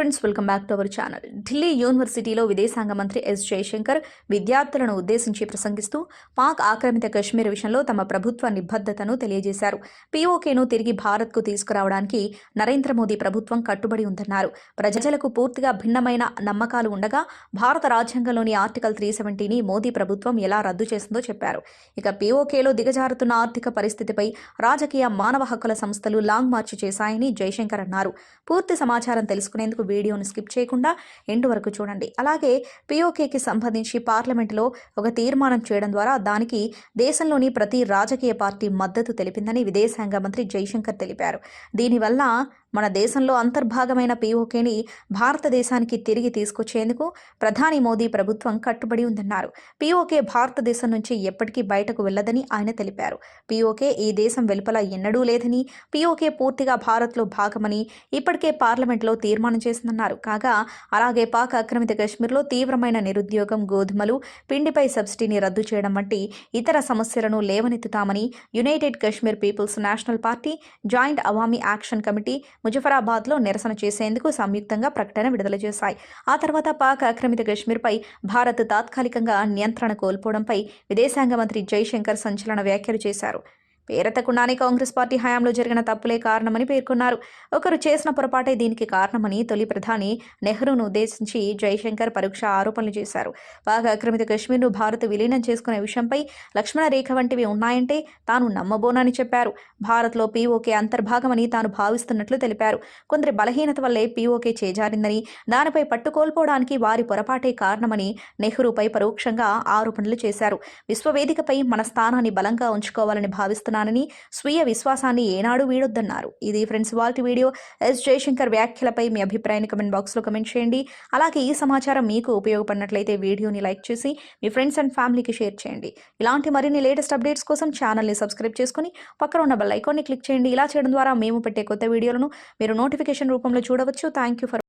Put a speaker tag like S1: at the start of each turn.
S1: Friends welcome back to our channel Delhi యూనివర్సిటీలో విదేశాంగ మంత్రి ఎస్ జయశంకర్ విద్యార్థులను ఉద్దేశించి ప్రసంగిస్తూ పాక్ ఆక్రమిత కశ్మీర్ విషయంలో తమ ప్రభుత్వ నిబద్ధతను తెలియజేశారు. పీఓకేను తిరిగి భారత్కు తీసుకురావడానికి నరేంద్ర మోదీ ప్రభుత్వం కట్టుబడి ఉందన్నారు. ప్రజలకు పూర్తిగా భిన్నమైన నమ్మకాలు ఉండగా భారత రాజ్యాంగంలోని ఆర్టికల్ త్రీ సెవెంటీని మోదీ ప్రభుత్వం ఎలా రద్దు చేసిందో చెప్పారు. ఇక పీఓకేలో దిగజారుతున్న ఆర్థిక పరిస్థితిపై రాజకీయ మానవ హక్కుల సంస్థలు లాంగ్ మార్చి చేశాయని జయశంకర్ అన్నారు. పూర్తి సమాచారం తెలుసుకునేందుకు వీడియోను స్కిప్ చేయకుండా ఎండ్ వరకు చూడండి. అలాగే పీఓకేకి సంబంధించి పార్లమెంటులో ఒక తీర్మానం చేయడం ద్వారా దానికి దేశంలోని ప్రతి రాజకీయ పార్టీ మద్దతు తెలిపిందని విదేశాంగ మంత్రి జైశంకర్ తెలిపారు. దీనివల్ల మన దేశంలో అంతర్భాగమైన పీఓకేని భారతదేశానికి తిరిగి తీసుకొచ్చేందుకు ప్రధాని మోదీ ప్రభుత్వం కట్టుబడి ఉందన్నారు. పీఓకే భారతదేశం నుంచి ఎప్పటికీ బయటకు వెళ్ళదని ఆయన తెలిపారు. పీఓకే ఈ దేశం వెలుపల ఎన్నడూ లేదని పీఓకే పూర్తిగా భారత్లో భాగమని ఇప్పటికే పార్లమెంట్లో తీర్మానం చేసిందన్నారు. కాగా అలాగే పాక్ ఆక్రమిత కశ్మీర్లో తీవ్రమైన నిరుద్యోగం గోధుమలు పిండిపై సబ్సిడీని రద్దు చేయడం వంటి ఇతర సమస్యలను లేవనెత్తుతామని United Kashmir People's National Party Joint Awami Action Committee ముజఫరాబాద్లో నిరసన చేసేందుకు సంయుక్తంగా ప్రకటన విడుదల చేశాయి. ఆ తర్వాత పాక్ ఆక్రమిత కశ్మీర్పై భారత్ తాత్కాలికంగా నియంత్రణ కోల్పోవడంపై విదేశాంగ మంత్రి జైశంకర్ సంచలన వ్యాఖ్యలు చేశారు. పేరెత్తకుండానే కాంగ్రెస్ పార్టీ హయాంలో జరిగిన తప్పులే కారణమని పేర్కొన్నారు. ఒకరు చేసిన పొరపాటే దీనికి కారణమని తొలి ప్రధాని నెహ్రూను ఉద్దేశించి జైశంకర్ పరోక్ష ఆరోపణలు చేశారు. పాక్ ఆక్రమిత కశ్మీర్ను భారత్ విలీనం చేసుకునే విషయంపై లక్ష్మణ రేఖ వంటివి ఉన్నాయంటే తాను నమ్మబోనని చెప్పారు. భారత్లో పీఓకే అంతర్భాగమని తాను భావిస్తున్నట్లు తెలిపారు. కొందరి బలహీనత వల్లే పీఓకే చేజారిందని దానిపై పట్టుకోల్పోవడానికి వారి పొరపాటే కారణమని నెహ్రూపై పరోక్షంగా ఆరోపణలు చేశారు. విశ్వవేదికపై మన స్థానాన్ని బలంగా ఉంచుకోవాలని చేస్తున్నానని స్వీయ విశ్వాసాన్ని ఏనాడు వీడొద్దన్నారు. ఇది ఫ్రెండ్స్ వాళ్ళ వీడియో. ఎస్ జయశంకర్ వ్యాఖ్యలపై మీ అభిప్రాయాన్ని కమెంట్ బాక్స్లో కమెంట్ చేయండి. అలాగే ఈ సమాచారం మీకు ఉపయోగపడినట్లయితే వీడియోని లైక్ చేసి మీ ఫ్రెండ్స్ అండ్ ఫ్యామిలీకి షేర్ చేయండి. ఇలాంటి మరిన్ని లేటెస్ట్ అప్డేట్స్ కోసం ఛానల్ని సబ్స్క్రైబ్ చేసుకుని పక్కన ఉన్న బెల్ ఐకాన్ని క్లిక్ చేయండి. ఇలా చేయడం ద్వారా మేము పెట్టే కొత్త వీడియోలను మీరు నోటిఫికేషన్ రూపంలో చూడవచ్చు. Thank you for